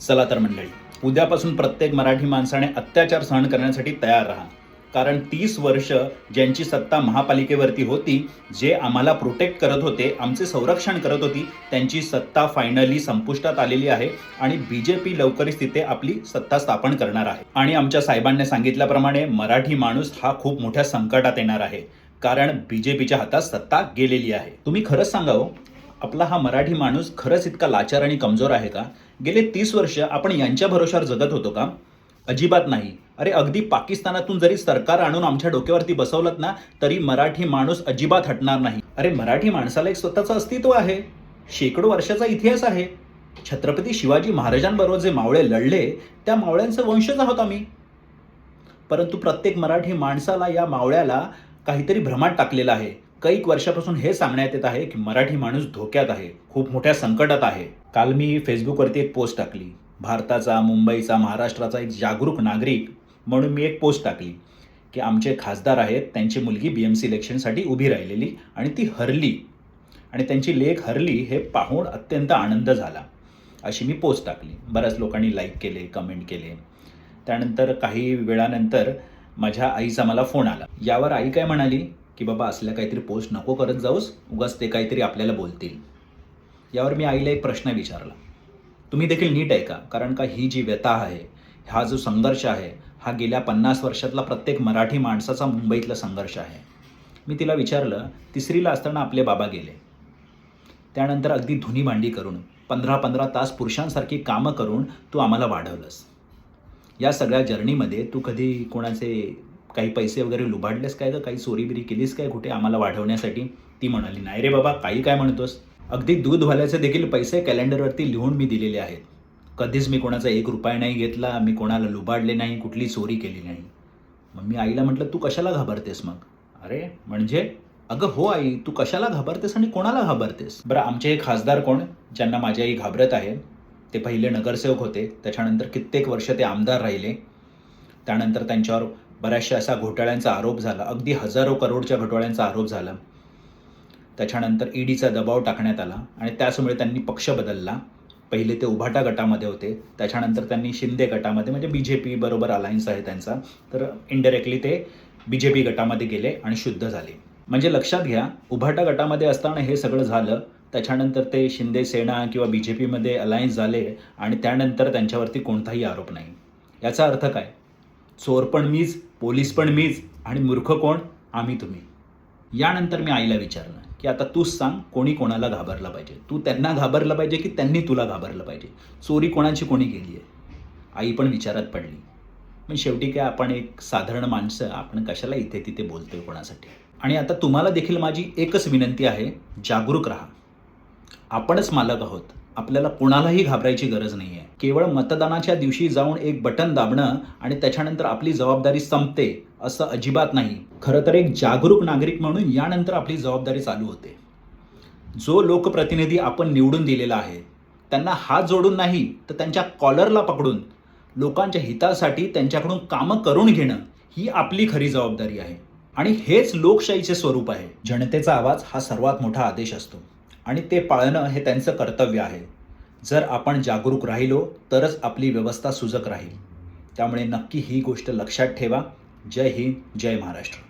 चला तर मंडळी उद्यापासून प्रत्येक मराठी माणसाने अत्याचार सहन करण्यासाठी तयार राहा. कारण तीस वर्ष ज्यांची सत्ता महापालिकेवरती होती जे आम्हाला प्रोटेक्ट करत होते आमचे संरक्षण करत होती त्यांची सत्ता फायनली संपुष्टात आलेली आहे आणि बी जे पी लवकरच तिथे आपली सत्ता स्थापन करणार आहे. आणि आमच्या साहेबांनी सांगितल्याप्रमाणे मराठी माणूस हा खूप मोठ्या संकटात येणार आहे. कारण बी जे पीच्या हातात सत्ता गेलेली आहे. तुम्ही खरंच सांगावं हो, आपला हा मराठी माणूस खरंच इतका लाचार आणि कमजोर आहे का? गेले तीस वर्ष आपण यांच्या भरोशावर जगत होतो का? अजिबात नाही. अरे अगदी पाकिस्तानातून जरी सरकार आणून आमच्या डोक्यावरती बसवलं ना तरी मराठी माणूस अजिबात हटणार नाही. अरे मराठी माणसाला एक स्वतःचं अस्तित्व आहे. शेकडो वर्षाचा इतिहास आहे. छत्रपती शिवाजी महाराजांबरोबर जे मावळे लढले त्या मावळ्यांचं वंशज आहोत आम्ही. परंतु प्रत्येक मराठी माणसाला या मावळ्याला काहीतरी भ्रमात टाकलेलं आहे. कैक वर्षापासून हे सांगण्यात येत आहे की मराठी माणूस धोक्यात आहे खूप मोठ्या संकटात आहे. काल मी फेसबुकवरती एक पोस्ट टाकली. भारताचा मुंबईचा महाराष्ट्राचा एक जागरूक नागरिक म्हणून मी एक पोस्ट टाकली की आमचे खासदार आहेत त्यांची मुलगी बी एम सी इलेक्शनसाठी उभी राहिलेली आणि ती हरली. आणि त्यांची लेख हरली हे पाहून अत्यंत आनंद झाला. अशी मी पोस्ट टाकली. बऱ्याच लोकांनी लाईक केले कमेंट केले. त्यानंतर काही वेळानंतर माझ्या आईचा मला फोन आला. यावर आई काय म्हणाली? की बाबा असल्या काहीतरी पोस्ट नको करत जाऊस उगाच ते काहीतरी आपल्याला बोलतील. यावर मी आईला एक प्रश्न विचारला. तुम्ही देखील नीट ऐका कारण का ही जी व्यथा आहे हा जो संघर्ष आहे हा गेल्या पन्नास वर्षातला प्रत्येक मराठी माणसाचा मुंबईतला संघर्ष आहे. मी तिला विचारलं तिसरीला असताना आपले बाबा गेले. त्यानंतर अगदी धुनी भांडी करून पंधरा पंधरा तास पुरुषांसारखी कामं करून तू आम्हाला वाढवलंस. या सगळ्या जर्नीमध्ये तू कधी कोणाचे काही पैसे वगैरे लुबाडलेस काय का काही चोरीबिरी केलीस काय कुठे आम्हाला वाढवण्यासाठी? ती म्हणाली नाही रे बाबा काही काय म्हणतोस? अगदी दूधवाल्याचे देखील पैसे कॅलेंडरवरती लिहून मी दिलेले आहेत. कधीच मी कोणाचा एक रुपया नाही घेतला मी कोणाला लुबाडले नाही कुठली चोरी केली नाही. मग मी आईला म्हटलं तू कशाला घाबरतेस मग? अरे म्हणजे? अगं हो आई तू कशाला घाबरतेस आणि कोणाला घाबरतेस? बरं आमचे हे खासदार कोण? ज्यांना माझी आई घाबरत आहे. ते पहिले नगरसेवक होते. त्याच्यानंतर कित्येक वर्ष ते आमदार राहिले. त्यानंतर त्यांच्यावर बऱ्याचशा असा घोटाळ्यांचा आरोप झाला. अगदी हजारो करोडच्या घोटाळ्यांचा आरोप झाला. त्याच्यानंतर ईडीचा दबाव टाकण्यात आला आणि त्याचमुळे त्यांनी पक्ष बदलला. पहिले ते उभाटा गटामध्ये होते. त्याच्यानंतर त्यांनी शिंदे गटामध्ये म्हणजे बी जे पी बरोबर अलायन्स आहे त्यांचा. तर इनडायरेक्टली ते बी जे पी गटामध्ये गेले आणि शुद्ध झाले. म्हणजे लक्षात घ्या उभाटा गटामध्ये असताना हे सगळं झालं. त्याच्यानंतर ते शिंदे सेना किंवा बी जे पीमध्ये अलायन्स झाले आणि त्यानंतर त्यांच्यावरती कोणताही आरोप नाही. याचा अर्थ काय? चोर पण मीच पोलीस पण मीच आणि मूर्ख कोण? आम्ही तुम्ही. यानंतर मी आईला विचारलं की आता तूच सांग कोणी कोणाला घाबरला पाहिजे? तू त्यांना घाबरलं पाहिजे की त्यांनी तुला घाबरलं पाहिजे? चोरी कोणाची कोणी केली आहे? आई पण विचारात पडली. पण शेवटी काय आपण एक साधारण माणसं आपण कशाला इथे तिथे बोलतोय कोणासाठी? आणि आता तुम्हाला देखील माझी एकच विनंती आहे जागरूक राहा. आपणच मालक आहोत. आपल्याला कोणालाही घाबरायची गरज नाही आहे केवळ मतदानाच्या दिवशी जाऊन एक बटन दाबणं आणि त्याच्यानंतर आपली जबाबदारी संपते असं अजिबात नाही. खरं तर एक जागरूक नागरिक म्हणून यानंतर आपली जबाबदारी चालू होते. जो लोकप्रतिनिधी आपण निवडून दिलेला आहे त्यांना हात जोडून नाही तर त्यांच्या कॉलरला पकडून लोकांच्या हितासाठी त्यांच्याकडून कामं करून घेणं ही आपली खरी जबाबदारी आहे. आणि हेच लोकशाहीचे स्वरूप आहे. जनतेचा आवाज हा सर्वात मोठा आदेश असतो. आणि ते पाळणं हे त्यांचं कर्तव्य आहे. जर आपण जागरूक राहिलो तरच आपली व्यवस्था सुजक राहील. त्यामुळे नक्की ही गोष्ट लक्षात ठेवा. जय हिंद जय महाराष्ट्र.